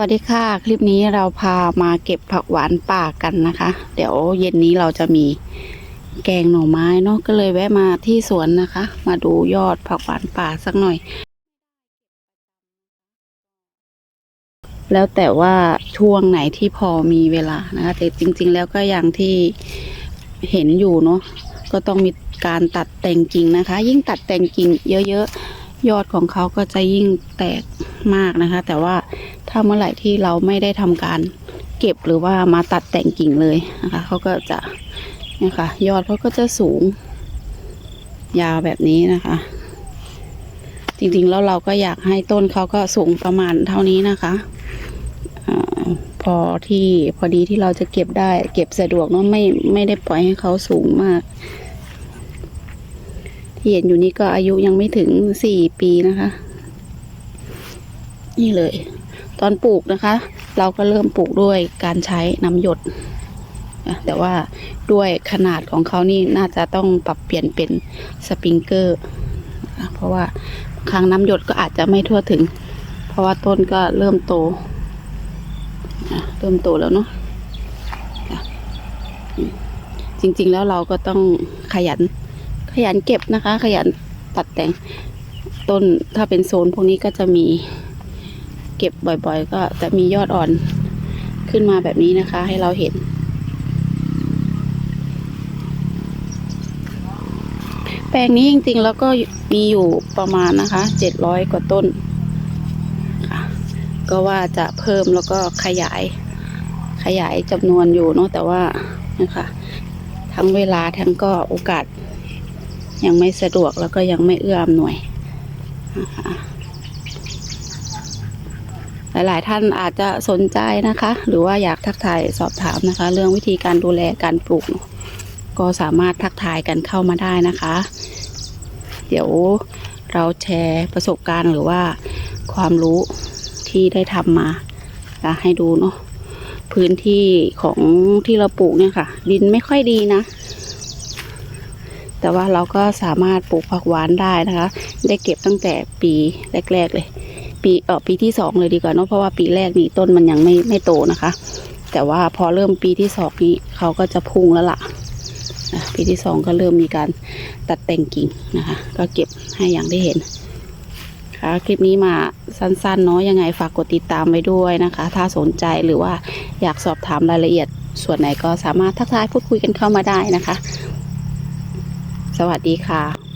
วัสดีค่ะ คลิปนี้เราพามาเก็บผักหวานป่ากันนะคะ เดี๋ยวเย็นนี้เราจะมีแกงหน่อไม้เนาะก็เลยแวะมาที่สวนนะคะ มาดูยอดผักหวานป่าสักหน่อย แล้วแต่ว่าช่วงไหนที่พอมีเวลานะคะแต่จริง ๆ แล้วก็อย่างที่เห็นอยู่เนาะก็ต้องมีการตัดแต่งกิ่งนะคะ ยิ่งตัดแต่งกิ่งเยอะๆยอดของเขาก็จะยิ่งแตก มากนะคะ แต่ว่าถ้าเมื่อไหร่ที่เราไม่ได้ทำการเก็บหรือว่ามาตัดแต่งกิ่งเลยนะคะเขาก็จะเนี่ยค่ะยอดเขาก็จะสูง ยาวแบบนี้นะคะ จริงๆแล้วเราก็อยากให้ต้นเขาก็สูงประมาณเท่านี้นะคะอพอที่พอดีที่เราจะเก็บได้ เก็บสะดวกเนาะไม่ไม่ได้ปล่อยให้เขาสูงมาก ที่เห็นอยู่นี่ก็อายุยังไม่ถึงสี่ปีนะคะ นี่เลย ตอนปลูกนะคะ เราก็เริ่มปลูกด้วยการใช้น้ำหยด แต่ว่าด้วยขนาดของเขานี่น่าจะต้องปรับเปลี่ยนเป็นสปริงเกอร์ เพราะว่าครั้งน้ำหยดก็อาจจะไม่ทั่วถึง เพราะว่าต้นก็เริ่มโตเริ่มโตแล้วเนาะจริง ๆ แล้วเราก็ต้องขยัน ขยันเก็บนะคะ ขยันตัดแต่งต้นถ้าเป็นโซนพวกนี้ก็จะมี เก็บบ่อยๆ ก็จะมียอดอ่อนขึ้นมาแบบนี้นะคะ ให้เราเห็น แปลงนี้จริงๆ แล้วก็มีอยู่ประมาณนะคะเจ็ดร้อยกว่าต้นค่ะก็ว่าจะเพิ่มแล้วก็ขยายขยายจำนวนอยู่เนาะแต่ว่านะคะทั้งเวลาทั้งก็โอกาสยังไม่สะดวกแล้วก็ยังไม่เอื้ออำนวยนะคะ หลาย ๆ ท่านอาจจะสนใจนะคะ หรือว่าอยากทักทายสอบถามนะคะ เรื่องวิธีการดูแลการปลูก ก็สามารถทักทายกันเข้ามาได้นะคะ เดี๋ยวเราแชร์ประสบการณ์หรือว่าความรู้ที่ได้ทำมาจะให้ดูเนาะพื้นที่ของที่เราปลูกเนี่ยค่ะ ดินไม่ค่อยดีนะ แต่ว่าเราก็สามารถปลูกผักหวานได้นะคะ ได้เก็บตั้งแต่ปีแรก ๆ เลย ปีเออปีที่สองเลยดีกว่าเนาะเพราะว่าปีแรกนี่ต้นมันยังไม่ไม่โตนะคะ แต่ว่าพอเริ่มปีที่สองนี้เขาก็จะพุ่งแล้วล่ะนะปีที่สองก็เริ่มมีการตัดแต่งกิ่งนะคะ ก็เก็บให้อย่างได้เห็นค่ะคลิปนี้มาสั้นๆเนาะยังไงฝากกดติดตามไว้ด้วยนะคะ ถ้าสนใจหรือว่าอยากสอบถามรายละเอียดส่วนไหนก็สามารถทักทายพูดคุยกันเข้ามาได้นะคะ สวัสดีค่ะ